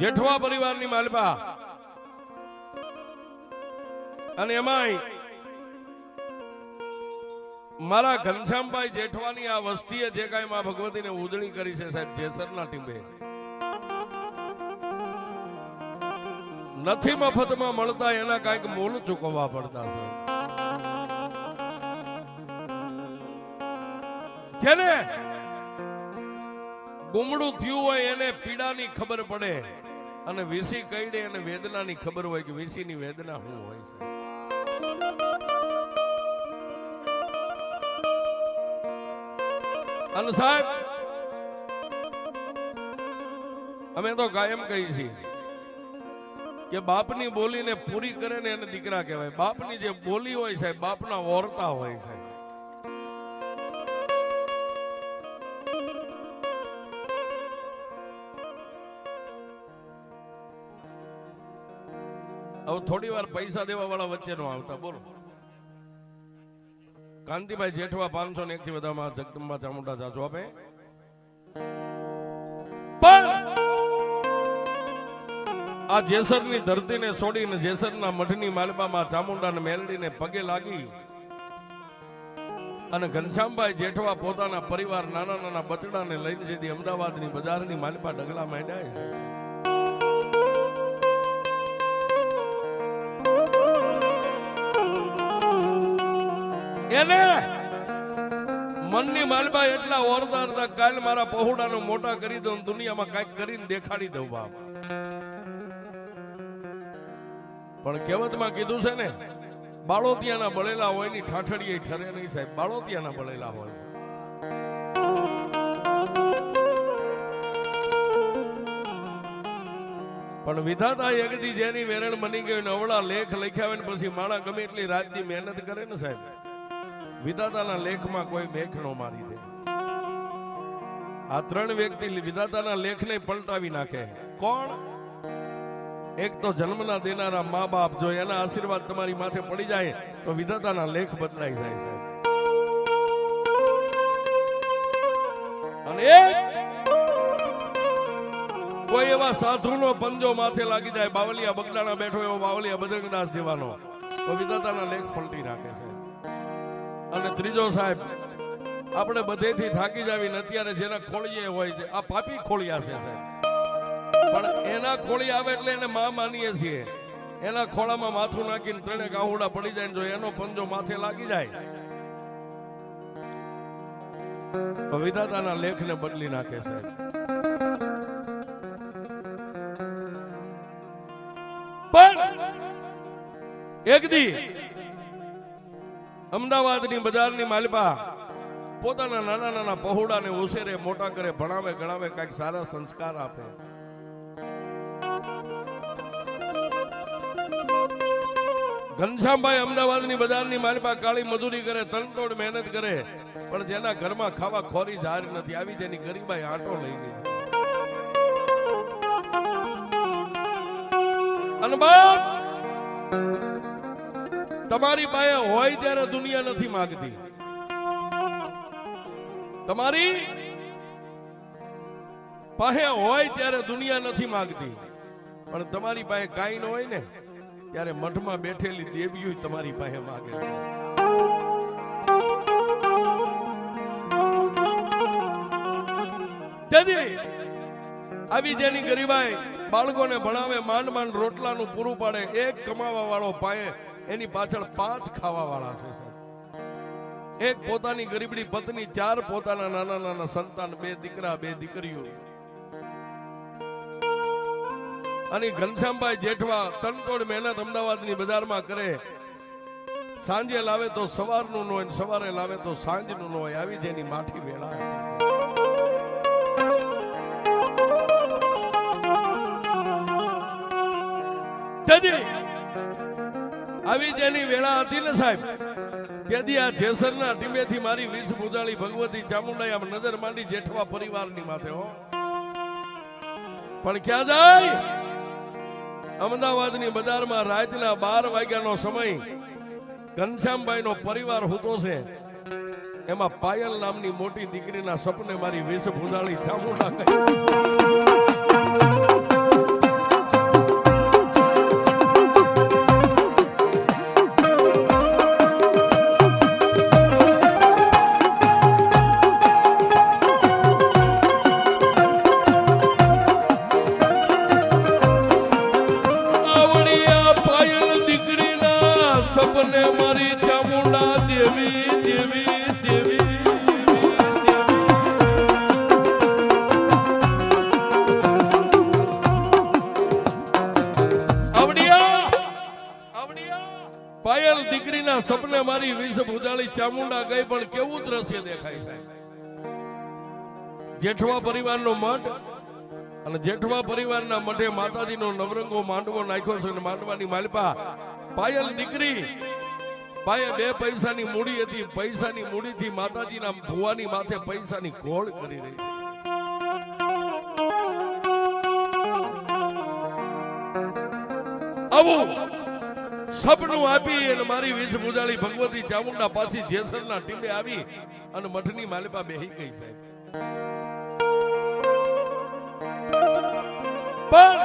જેઠવા પરિવારની માલપા. અને એમાંય મારા ઘનશ્યામભાઈ જેઠવાની આ વસ્તીએ જે કાંઈ માં ભગવતીને ઉજળી કરી છે સાહેબ જેસરના ટીમે નથી મફતમાં મળતા એના કાંઈક મૂળ ચૂકવવા પડતા છે. જેને ગુમડું થયું હોય એને પીડાની ખબર પડે. અને વીસી કઈડે અને વેદનાની ખબર હોય કે વીસીની વેદના શું હોય છે? અને સાહેબ, અમે તો કાયમ કહી છીએ કે બાપની બોલીને પૂરી કરે ને એને દીકરા કહેવાય. બાપની જે બોલી હોય સાહેબ, બાપના ઓરતા હોય સાહેબ. હવે થોડી વાર પૈસા દેવા વાળા વચ્ચે નો આવતા, બોલો. કાંતિભાઈ જેઠવા પાંચસો ને એક થી વધારે જગદંબા ચામુંડા જાચો આપે. પણ આ જેસરની ધરતીને છોડીને જેસરના મઠની માલબામાં ચામુંડાને મેલડીને પગે લાગી અને ઘનશ્યામભાઈ જેઠવા પોતાના પરિવાર નાના નાના બચડાને લઈને જેથી અમદાવાદની બજારની માલબા ડગલા માંડ્યા એને મનની માલબા એટલા ઓરતા હતા કાલ મારા પહોડાનો મોટા કરી દઉં દુનિયામાં કંઈક કરીને દેખાડી દઉં બાપ. પણ કહેવતમાં કીધું છે ને, બાળોતિયાના બળેલા હોયની ઠાઠડીએ ઠરે નહીં સાહેબ, બાળોતિયાના બળેલા હોય. પણ વિધાતા એકદી જેની વેરણ બની ગઈ અવળા લેખ લખ્યા હોય ને પછી માણા ગમે એટલી રાતની મહેનત કરે ને સાહેબ. વિધાતાના લેખમાં કોઈ મેખ નો મારી દે. આ ત્રણ વ્યક્તિ વિધાતાના લેખને પલટાવી નાખે. કોણ? એક તો જન્મના દેનારા મા બાપ જો એના આશીર્વાદ તમારી માથે પડી જાય, તો વિધાતાના લેખ બદલાઈ જાય છે અને કોઈ એવા સાધુનો પંજો માથે લાગી જાય, બાવલિયા બગડાણા બેઠો એવો બાવલિયા બદરંગદાસ જેવાનો, તો વિધાતાના લેખ પલટી નાખે છે અને ત્રીજો સાહેબ, આપણે બધેથી થાકી જાવી ને અત્યારે જેના ખોળીએ હોય છે, આ પાપી ખોળિયા છે પણ એના ખોળી આવે એટલે એને માં માનીએ છીએ. એના ખોળામાં માથું નાખીને ત્રણે ગાહુડા પડી જાય જો એનો પંજો માથે લાગી જાય. તો વિધાતાના લેખને બદલી નાખે છે. પણ એક દી અમદાવાદની બજારની માલપા પોતાના નાના નાના પહોળાને ઉછેરે મોટા કરે, ભણાવે, ગણાવે, કંઈક સારા સંસ્કાર આપે. ઘનશ્યામભાઈ અમદાવાદની બજારની માલપા કાળી મજૂરી કરે તનતોડ મહેનત કરે, પણ જેના ઘરમાં ખાવા ખોરી જાર નથી, આવી જેની ગરીબાઈ આંટો લઈ ગઈ. અને બાપ! તમારી પાસે હોય ત્યારે દુનિયા નથી માંગતી. તમારી પાસે હોય ત્યારે દુનિયા નથી માંગતી. પણ તમારી પાસે કાંઈ ન હોય ને, ત્યારે મઠમાં બેઠેલી દેવીઓ તમારી પાસે માગે. તેથી આવી જેની ગરીબાઈ બાળકોને ભણાવે, માંડ માંડ રોટલાનું પૂરું પાડે, એક કમાવા વાળો પાયે એની પાછળ પાંચ ખાવા વાળા છે. એક પોતાની ગરીબડી પત્ની, ચાર પોતાના નાના નાના સંતાન, બે દીકરા, બે દીકરીઓ અને ઘનશ્યામભાઈ જેઠવા તનતોડ મહેનત અમદાવાદની બજારમાં કરે સાંજે લાવે તો સવારનું ન હોય સવારે લાવે તો સાંજનું ન હોય, આવી જેની માઠી વેળા હતી. આવી જેની વેળા હતી ને સાહેબ. તેથી આ જેસરના ટીમેથી મારી વીસ ભૂજાળી ભગવતી ચામુંડાઈ આમ નજર માંડી જેઠવા પરિવારની માથે, હો. પણ ક્યાં જાય? અમદાવાદની બજારમાં રાતના બાર વાગ્યાનો સમય. ઘનશ્યામભાઈ નો પરિવાર હોતો છે. એમાં પાયલ નામની મોટી દીકરીના સપને મારી વીસ ભૂંદાળી ચામુંડા ગઈ દીકરીના સપને મારી વિષ ભૂજાળી ચામુંડા ગઈ, પણ કેવું દ્રશ્ય દેખાય છે? જેઠવા પરિવારનો મઠ અને જેઠવા પરિવારના મઠે માતાજીનો નવરંગો માંડવો નાખ્યો છે અને માંડવાની માલપા પાયલ દીકરી, પાયે બે પૈસાની મૂડી હતી. પૈસાની મૂડીથી માતાજીના ભુવાની માથે પૈસાની ઘોળ કરી રહી આવું. સપનું આપી અને મારી વીજ મુજાળી ભગવતી ચામુંડા પાછી જેસરના ટીમે આવી અને મઠની માલિપા બેહી ગઈ સાહેબ. પણ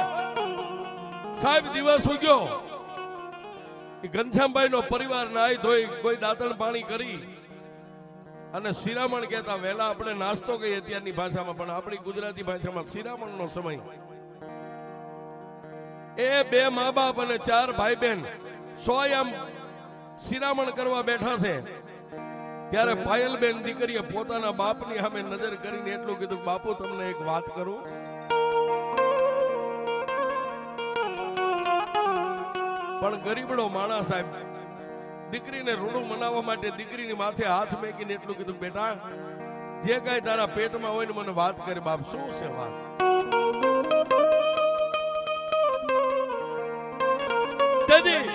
સાહેબ દિવસ ઉગ્યો. ઘનશ્યામભાઈ નો પરિવાર નાય ધોઈ કોઈ દાંતણ પાણી કરી અને શિરામણ કહેતા, વહેલા આપણે નાસ્તો કહીએ અત્યારની ભાષામાં, પણ આપણી ગુજરાતી ભાષામાં શિરામણ નો સમય. એ બે મા બાપ અને ચાર ભાઈ બહેન આમ શિરામણ કરવા બેઠા છે. ત્યારે પાયલબેન દીકરીએ પોતાના બાપની સામે નજર કરીને એટલું કીધું, બાપુ, તમને એક વાત કરું? પણ ગરીબડો માણસ સાહેબ, દીકરીને ઋણું મનાવવા માટે દીકરીની માથે હાથ મેકીને એટલું કીધું, બેટા, જે કાંઈ તારા પેટમાં હોય ને મને વાત કરે, બાપ, શું છે વાત? તેથી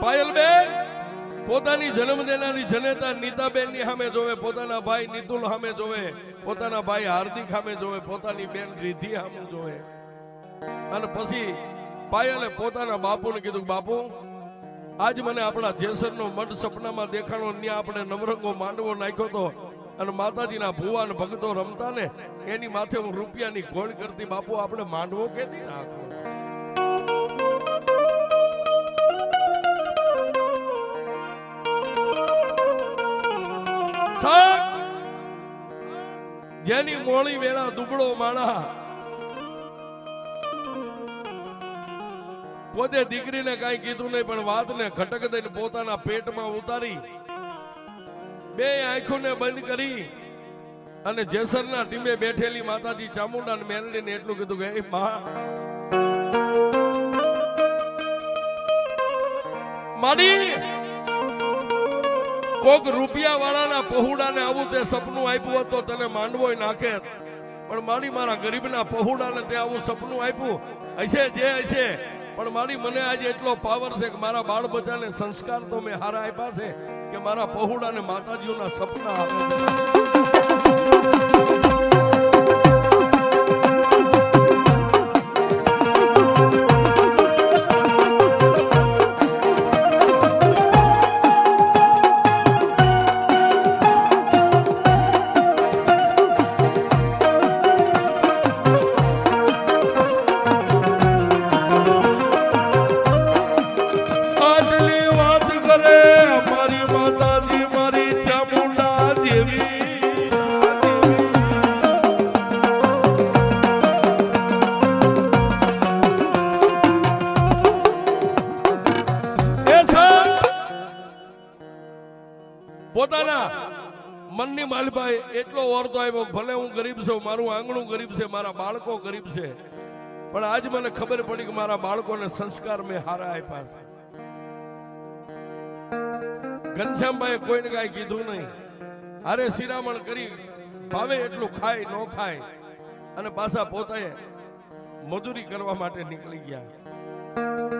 પાયલબેન પોતાની જન્મ દેનારી જનેતા નીતાબેનની સામે જોવે, પોતાના ભાઈ નિતુલ સામે જોવે, પોતાના ભાઈ હાર્દિક સામે જોવે, પોતાની બેન રિધિ સામે જોવે. અને પછી પાયલે પોતાના બાપુને કીધું, બાપુ, આજ મને આપણા જેસરનો મઢ સપનામાં દેખાણો ત્યાં આપણે નવરંગો માંડવો નાખ્યો તો અને માતાજીના ભુવાન ને ભક્તો રમતા ને એની માથે હું રૂપિયાની ગોળ કરતી, બાપુ, આપણે માંડવો કે નાખો સાહેબ જેની મોળી વેળા દુબળો માણા પોતે દીકરીને કઈ કીધું નહીં, પણ વાતને ખટક દઈને પોતાના પેટમાં ઉતારી, બે આંખોને બંધ કરી અને જેસરના ટીમે બેઠેલી માતાજી ચામુંડા મેરડીને એટલું કીધું કે, "એ મા માડી કોક રૂપિયા વાળાના પહોડાને આવું તે સપનું આપ્યું હતું તને માંડવો નાખે. પણ મારી મારા ગરીબના પહોડાને તે આવું સપનું આપ્યું. હશે જે હશે. પણ મારી મને આજે એટલો પાવર છે કે મારા બાળ બચ્ચાને સંસ્કાર તો મેં હારા આપ્યા છે કે મારા પહોડાને માતાજીઓના સપના આવે પોતાના મનની માલભાઈ એટલો ઓરતો આવ્યો ભલે હું ગરીબ છું, મારું આંગણું ગરીબ છે, મારા બાળકો ગરીબ છે, પણ આજ મને ખબર પડી કે મારા બાળકોને સંસ્કાર મેં હારા આપ્યા છે. ઘનશ્યામભાઈ કોઈને કાંઈ કીધું નહીં. અરે શિરામણ કરી, ભાવે એટલું ખાય, ન ખાય, અને પાછા પોતાએ મજૂરી કરવા માટે નીકળી ગયા.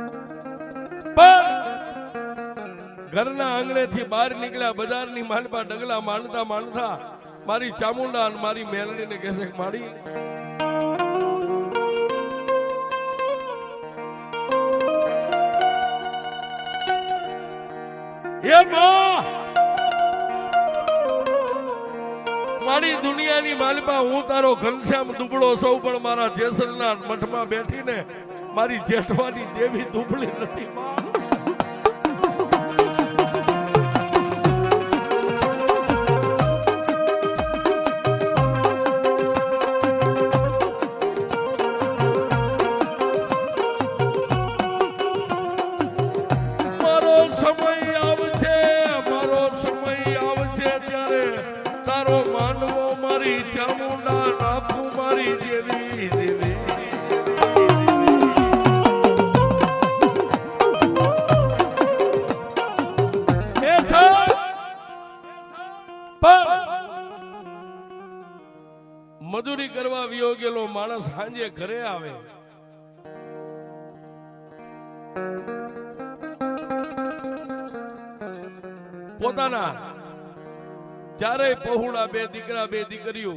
ઘરના આંગણેથી બહાર નીકળ્યા, બજારની માંડપા ડગલા માંડતા માંડતા મારી ચામુંડા અને મારી મેલડીને કહેશે માડી. મારી દુનિયાની માલપા હું તારો ઘનશ્યામ દુબળો સૌ પણ મારા જેસલના મઠમાં બેઠીને મારી જેઠવાની દેવી દુબળી નથી, માં. ચારેય બે દીકરા બે દીકરીઓ.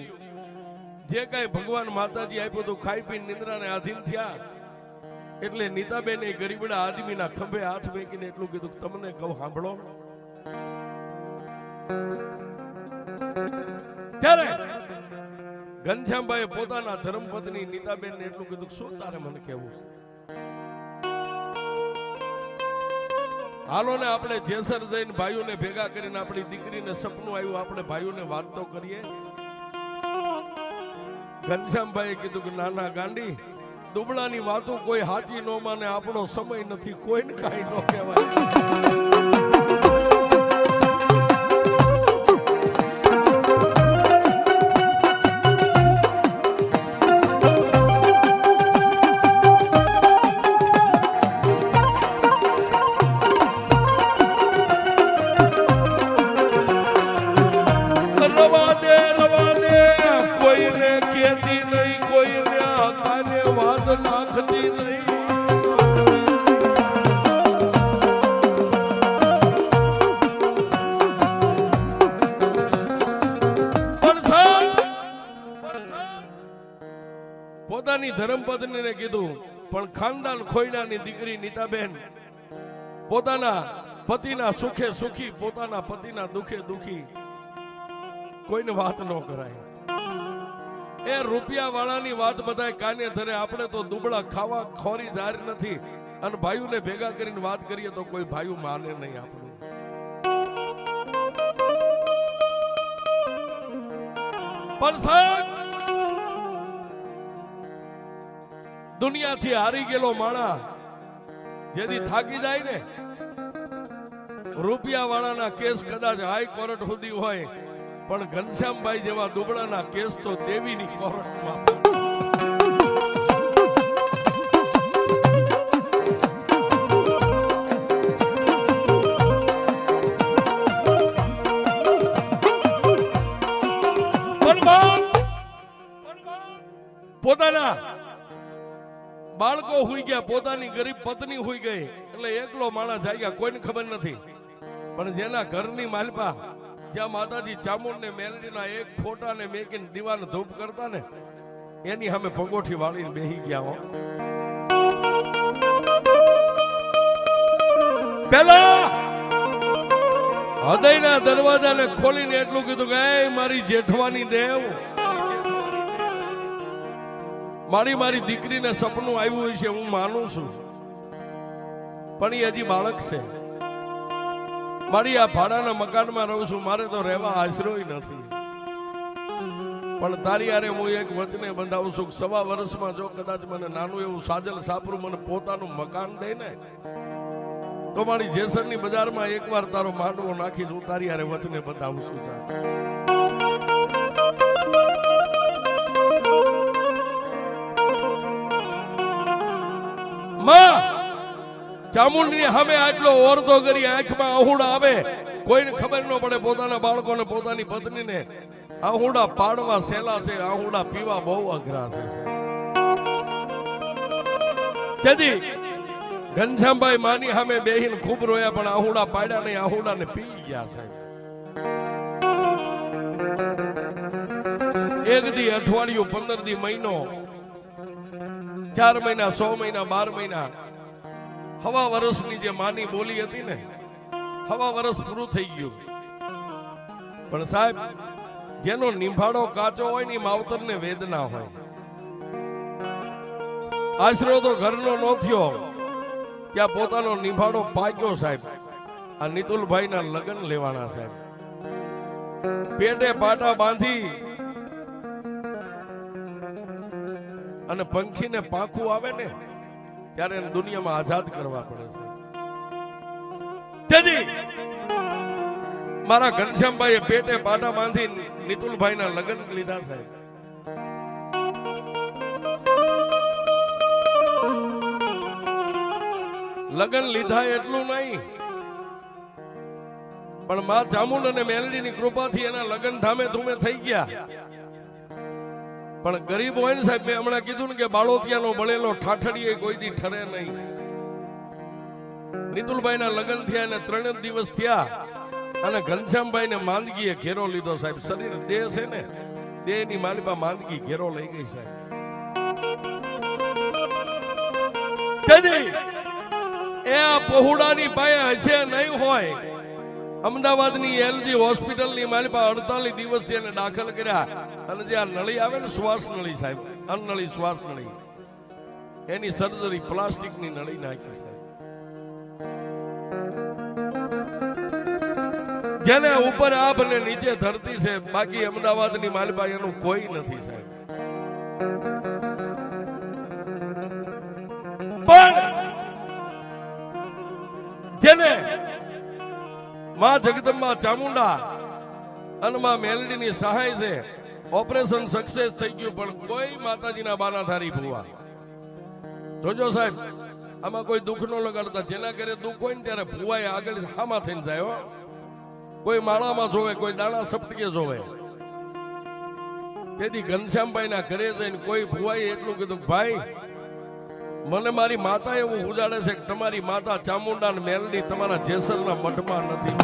જે કાંઈ ભગવાન માતાજી આપ્યું હતું, ખાઈ પીને નિંદ્રાને આધીન થયા. એટલે નીતાબેન એ ગરીબડા આદમીના ખંભે હાથ મેકીને એટલું કીધું તમને કહું, સાંભળો. ત્યારે ઘનશ્યામભાઈ પોતાના ધર્મપત્ની નીતાબેનને એટલું કીધું શું તારે મને કહેવું છે? હાલો ને આપણે જેસર જઈને ભાઈઓને ભેગા કરીને આપણી દીકરીને સપનું આવ્યું, આપણે ભાઈઓને વાત તો કરીએ. ઘનશ્યામભાઈએ કીધું કે, નાના ગાંડી, દુબળાની વાતો કોઈ હાચી નો માને, આપણો સમય નથી, કોઈને કાંઈ ન કહેવાય. ધર્મપત્નીને કીધું, પણ ખાનદાન ખોઈનાની દીકરી નીતાબેન પોતાના પતિના સુખે સુખી, પોતાના પતિના દુખે દુખી. કોઈને વાત ન કરાય. એ રૂપિયા વાળાની વાત બધાય કાને ધરે, આપણે તો દુબળા ખાવા ખોરી જાર નથી. અને ભાઈઓને ભેગા કરીને વાત કરીએ તો કોઈ ભાઈઓ માને નહીં આપણું. પણ સાહેબ દુનિયાથી હારી ગયેલો માણા જેથી થાકી જાય ને રૂપિયા વાળાના કેસ કદાચ હાઈ કોર્ટ સુધી હોય પણ ઘનશ્યામભાઈ જેવા દુબળાના કેસ તો દેવીની કોર્ટમાં પોતાના બાળકો હોઈ ગયા, પોતાની ગરીબ પત્ની હોઈ ગઈ. એટલે એકલો માણસ જાગ્યા, કોઈને ખબર નથી. પણ જેના ઘરની માલપા, જ્યાં માતાજી ચામુંડ ને મેલડીના એક ફોટા ને મેકીને દીવાને ધૂપ કરતા ને, એની સામે પગોઠી વાળીને બેહી ગયા હો. પેલા હૃદયના દરવાજાને ખોલીને એટલું કીધું કે મારી જેઠવાની દેવ મારી મારી દીકરીને સપનું આવ્યું છે, હું માનું છું. પણ એ હજી બાળક છે. મારી આ ભાડાના મકાનમાં રહું છું, મારે તો રહેવા આશરો નથી. પણ તારી હારે હું એક વચને બંધાવું છું સવા વર્ષમાં જો કદાચ મને નાનું એવું સાજલ સાપરું મને પોતાનું મકાન દે ને, તો મારી જેસરની બજારમાં એકવાર તારો માંડવો નાખીશ હું તારી હારે વચને બંધાવું છું ચામુંડની સામે આટલો ઓરતો કરી આંખમાં અહુડા આવે. કોઈને ખબર ન પડે પોતાના બાળકોને, પોતાની પત્નીને. આહુડા પાડવા સેલા છે આહુડા પીવા બહુ અઘરા છે. તેથી ઘનશ્યામભાઈ માની સામે બેહીને ખૂબ રોયા, પણ આહુડા પાડ્યા નહીં આહુડાને પી ગયા સાહેબ એક દી અઠવાડિયું, પંદર દી મહિનો, ચાર મહિના, સો મહિના, બાર મહિના હવા વર્ષની જે માની બોલી હતી ને, હવા વર્ષ પૂરું થઈ ગયું. પણ સાહેબ, જેનો નિભાડો કાચો હોય ને માવતરને વેદના હોય. આશરો તો ઘરનો નો થયો. ત્યાં પોતાનો નિભાડો પાક્યો સાહેબ. આ નિતુલભાઈના લગ્ન લેવાના સાહેબ. પેટે પાટા બાંધી અને પંખીને પાંખું આવે ને ત્યારે એને દુનિયામાં આઝાદ કરવા પડે છે. તેથી મારા ઘનશ્યામભાઈએ પેટે પાટા બાંધી નિતુલભાઈના લગ્ન લીધા સાહેબ. લગ્ન લીધા એટલું નહીં, પણ મા ચામુંડ અને મેલડીની કૃપાથી એના લગ્ન ધામે ધૂમે થઈ ગયા. પણ ગરીબ હોય ને સાહેબ, મેં હમણાં કીધું ને કે બાળોતિયાનો બળેલો ઠાઠડીએ કોઈ દી ઠરે નહીં. નિતુલભાઈના લગ્ન થયા અને ત્રણ દિવસ થયા અને ઘનશ્યામભાઈને માંદગીએ ઘેરો લીધો સાહેબ. શરીર દેહ છે ને, દેહની માલિપા માંદગી ઘેરો લઈ ગઈ સાહેબ. એ આ પહોળાની પાસે હશે નહીં હોય. અમદાવાદની એલજી હોસ્પિટલની મારી પાસે અડતાલીસ દિવસથી એને દાખલ કર્યા. અને જે આ નળી આવે ને શ્વાસ નળી સાહેબ, અનનળી શ્વાસ નળી, એની સર્જરી પ્લાસ્ટિકની નળી નાખી સાહેબ. જેને ઉપર આપ અને નીચે ધરતી છે, બાકી અમદાવાદની માલિપા એનું કોઈ નથી સાહેબ. માં જગદંબા ચામુંડા. અને માં મેલડીની સહાય છે. ઓપરેશન સક્સેસ થઈ ગયું, પણ કોઈ માતાજીના બાના થારી ભૂવા. જોજો સાહેબ, આમાં કોઈ દુઃખ ન લગાડતા. જેના ઘરે દુઃખ હોય ને ત્યારે ભૂવાએ આગળ હામાં થઈને જાય કોઈ માળામાં જોવે, કોઈ દાણા સપ્તકે જોવે. તેથી ઘનશ્યામભાઈ ના ઘરે જઈને કોઈ ભૂવાએ એટલું કીધું, ભાઈ મને મારી માતા એવું ઉજાડે છે કે તમારી માતા ચામુંડા મેલડી તમારા જેસલના મઠમાં નથી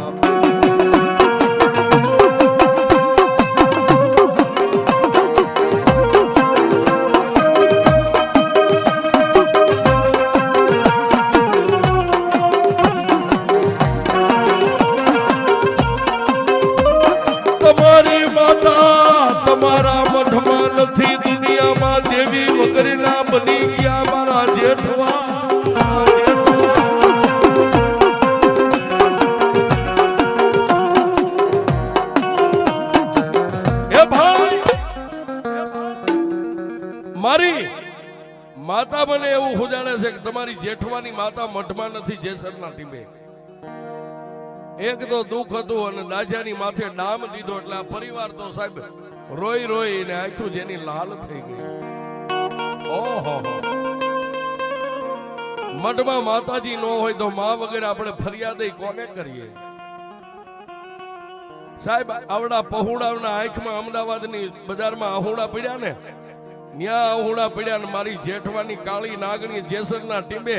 તમારી માતા તમારા મઠમાં નથી, દુનિયામાં દેવી વગરના બની ગયા. મારા માતા મને એવું હુજાડે છે કે તમારી જેઠવાની માતા મઠમાં નથી, જેસરના ટીમે. એક તો દુઃખ હતું અને દાજાની માથે ડામ દીધો એટલે આ પરિવાર તો સાહેબ રોઈ રોઈ ને આખું જેની લાલ થઈ ગઈ. ઓહો મઠમાં માતાજી નો હોય તો મા વગર આપણે ફરિયાદ કોને કરીએ? સાહેબ, આવડા પહોળાના આંખમાં અમદાવાદની બજારમાં આહુડા પડ્યા ને? ન્યા આહુડા પડ્યા ને મારી જેઠવાની કાળી નાગણી જેસરના ટીમે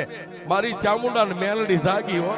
મારી ચામુંડા મેલડી જાગી હો.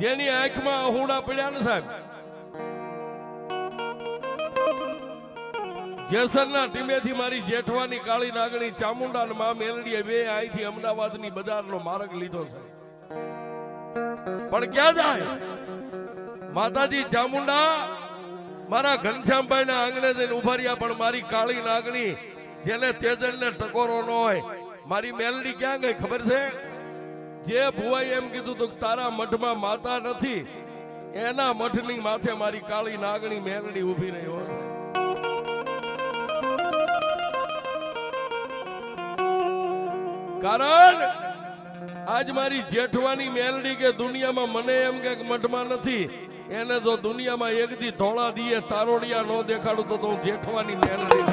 જેની આંખમાં અહુડા પડ્યા ને સાહેબ. જેસરના ટીમેથી મારી જેઠવાની કાળી નાગણી ચામુંડા અને મા મેલડીએ બે અહીંથી અમદાવાદની બજારનો માર્ગ લીધો છે પણ ક્યાં જાય? માતાજી ચામુંડા, મારા ઘનશ્યામભાઈ ના આંગણે જઈને ઊભા રહ્યા, પણ મારી કાળી નાગણી, જેને તેજલ ને ટકોરો ન હોય, મારી મેલડી ક્યાં ગઈ ખબર છે? જે ભુવાઈ એમ કીધું તું તારા મઠમાં માતા નથી, એના મઠની માથે મારી કાળી નાગણી મેલડી ઊભી રહી હોય. કારણ, આજ મારી જેઠવાની મેલડી કે દુનિયામાં મને એમ કે મઠમાં નથી, એને જો દુનિયામાં એક દી ધોળા દીએ તારોડિયા ન દેખાડું તો હું જેઠવાની મેલડી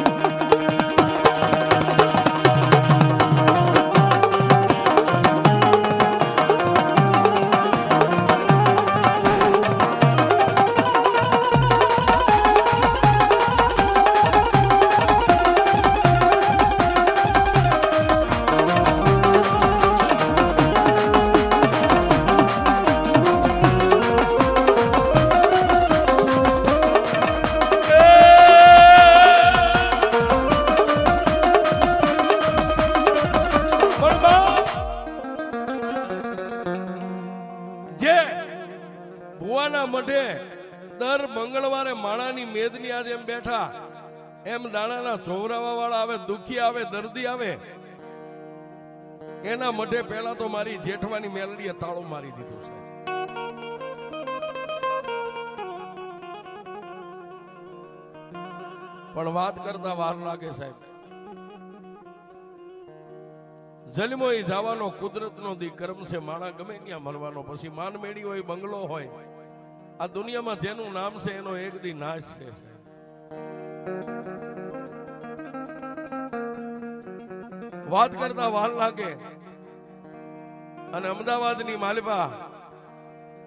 એના મઢે પહેલા તો મારી જેઠવાની મેલડીએ તાળો મારી દીધો છે. પણ વાત કરતા વાર લાગે સાહેબ. જન્મો એ જવાનો કુદરતનો દી કર્મ છે, માણા ગમે ત્યાં મરવાનો. પછી માન મેળી હોય, બંગલો હોય. આ દુનિયામાં જેનું નામ છે, એનો એક દી નાશ છે. વાત કરતા વાલ લાગે. અને અમદાવાદની માલિબા,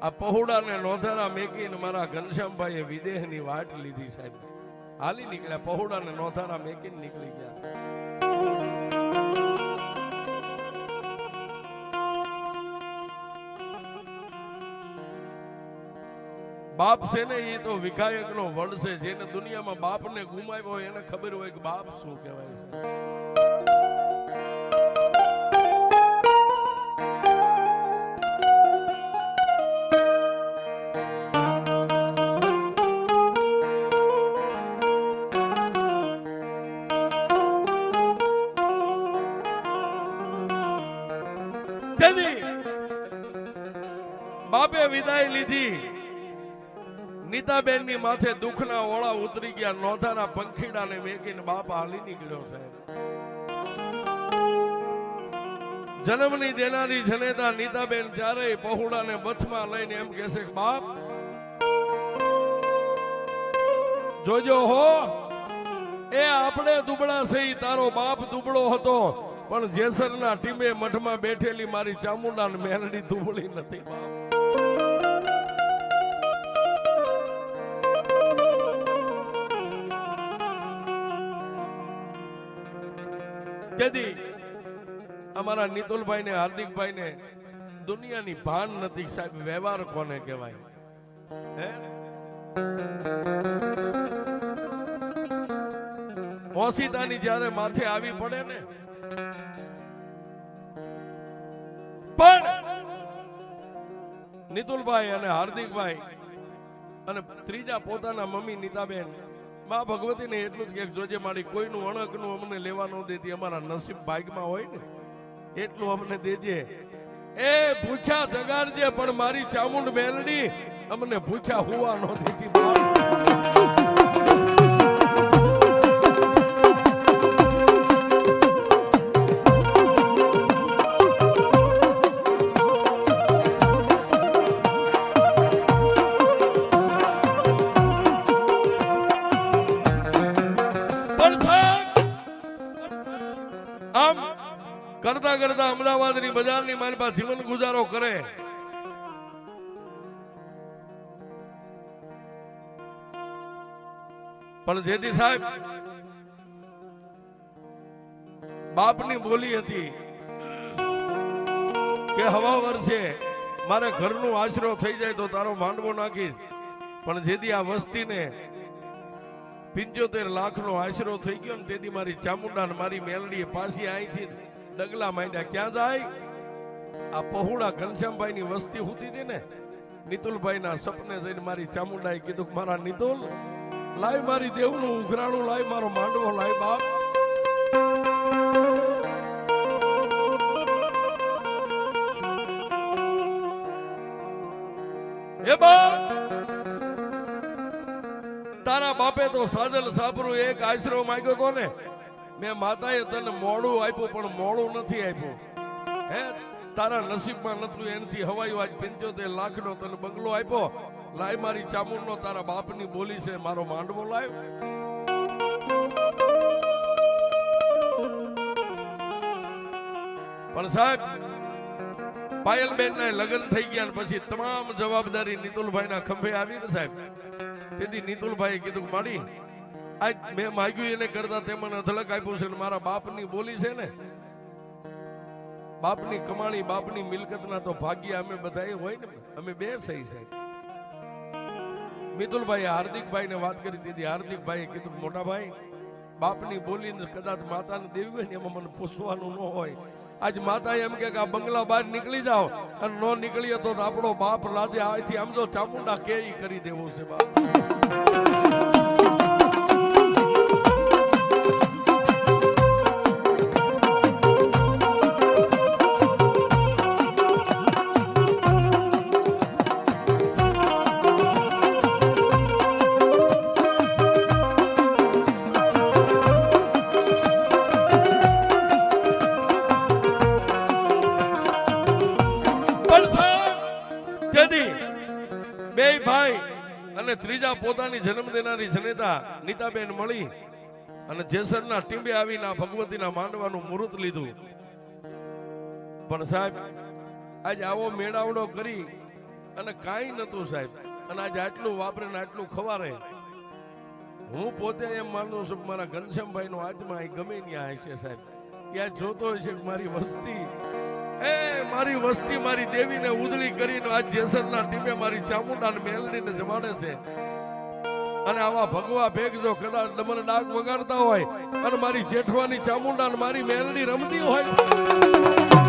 આ પહોળાને નોંધારા મેકીને મારા ઘનશ્યામભાઈએ વિદેહની વાટ લીધી સાહેબ. હાલી નીકળ્યા, પહોળાને નોંધારા મેકીને નીકળી ગયા. બાપ છે ને એ તો વિઘાયક નો વડ છે, જેને દુનિયામાં બાપને ગુમાવ્યો હોય એને ખબર હોય કે બાપ શું કહેવાય છે. વિદાય લીધી. નીતાબેનની માથે દુઃખના ઓળા ઉતરી ગયા, નોંધાના પંખીડાને વેકીને બાપ હાલી નીકળ્યો છે. જન્મની દેનારી જનેતા નીતાબેન ચારેય પહોળાને બથમાં લઈને એમ કે છે બાપ, જોજો હો, એ આપણે દુબળા છે તારો બાપ દુબળો હતો, પણ જેસરના ટીમે મઠમાં બેઠેલી મારી ચામુંડા મેરડી દુબળી નથી, બાપ. તેથી અમારા નિતુલભાઈ ને હાર્દિકભાઈ ને દુનિયાની ભાન નથી સાહેબ, વ્યવહાર કોને કહેવાય? હે? ઓશિતાની જ્યારે માથે આવી પડે ને, પણ નિતુલભાઈ અને હાર્દિકભાઈ અને ત્રીજા પોતાના મમ્મી નીતાબેન માં ભગવતીને એટલું જ કે જોજે મારી કોઈનું અણકનું અમને લેવા ન દેતી, અમારા નસીબ ભાગમાં હોય ને, એટલું અમને દેજે. એ ભૂખ્યા જગાડજે, પણ મારી ચામુંડ મેલડી અમને ભૂખ્યા હોવા ન દેતી કરતા કરતા અમદાવાદની બજારની મારી પાસે જીવન ગુજારો કરે. પણ જેથી સાહેબ, બાપની બોલી હતી કે હવા વર્ષે મારે ઘરનું આશરો થઈ જાય તો તારો માંડવો નાખીશ. પણ જેથી આ વસ્તીને પિંચોતેર લાખ નો આશરો થઈ ગયો ને તેથી મારી ચામુંડા મારી મેલડી પાછી અહીંથી ડગલા માંડ્યા. ક્યાં જાય? આ પહોળા ઘનશ્યામભાઈ ની વસ્તી હુતી હતી ને? નિતુલભાઈ ના સપને જઈને મારી ચામુંડાએ કીધું મારા નિતુલ, લાય મારી દેવનું ઉઘરાણું, લાય મારો માંડવો, લાય બાપ. એ બાપ, તારા બાપે તો સાજલ સાપરું એક આશરો માંગ્યો તો ને? મેં માતાએ તને મોડું આપ્યું, પણ મોડું નથી આપ્યું. હે, તારા નસીબમાં નતું એનથી હવાઈ વાત પંચોતેર લાખનો તને બંગલો આપ્યો? લાય મારી ચામુંડનો, તારા બાપની બોલી છે, મારો માંડવો લાય. પણ સાહેબ પાયલબેન ના લગ્ન થઈ ગયા પછી તમામ જવાબદારી નીતુલભાઈ ના ખંભે આવી ને સાહેબ. તેથી નીતુલભાઈ કીધું માડી આજ મેં માગ્યું એને કરતા તે મને અધલક આપ્યું છે મારા બાપની બોલી છે ને, બાપની કમાણી, બાપની મિલકતના તો ભાગ્ય અમે બધા હોય ને, અમે બે સહી છે. મિતુલભાઈ હાર્દિકભાઈ ને વાત કરી દીધી. હાર્દિકભાઈ કીધું મોટા ભાઈ બાપની બોલીને કદાચ માતાને દેવી હોય ને, એમાં મને પૂછવાનું ન હોય. આજ માતા એમ કે આ બંગલા બહાર નીકળી જાઓ અને નો નીકળીએ તો આપણો બાપ લાજે આથી આમ જો ચામુંડા કે કરી દેવો છે બાપ. ત્રીજા જન્મ દેનારી જનેતા નીતાબેન મળી અને જેસરના ટીંબે આવીને ભગવતીના માંડવાનું મુહૂર્ત લીધું. પણ સાહેબ, આજ આવો મેળાવડો કરી અને કાંઈ નતું સાહેબ. અને આજે આટલું વાપરે ને આટલું ખવારે. હું પોતે એમ માનું છું મારા ઘનશ્યામભાઈ નો આત્મા એ ગમે ત્યાં છે સાહેબ. ત્યાં જોતો હોય છે મારી વસ્તી. એ મારી વસ્તી મારી દેવીને ઉદળી કરીને આજ જેસરના ટીમે મારી ચામુંડાને મેલડીને જમાડે છે. અને આવા ભગવા ભેગ જો કદાચ ડમર ડાક વગાડતા હોય. અને મારી જેઠવાની ચામુંડા અને મારી મેલડી રમતી હોય.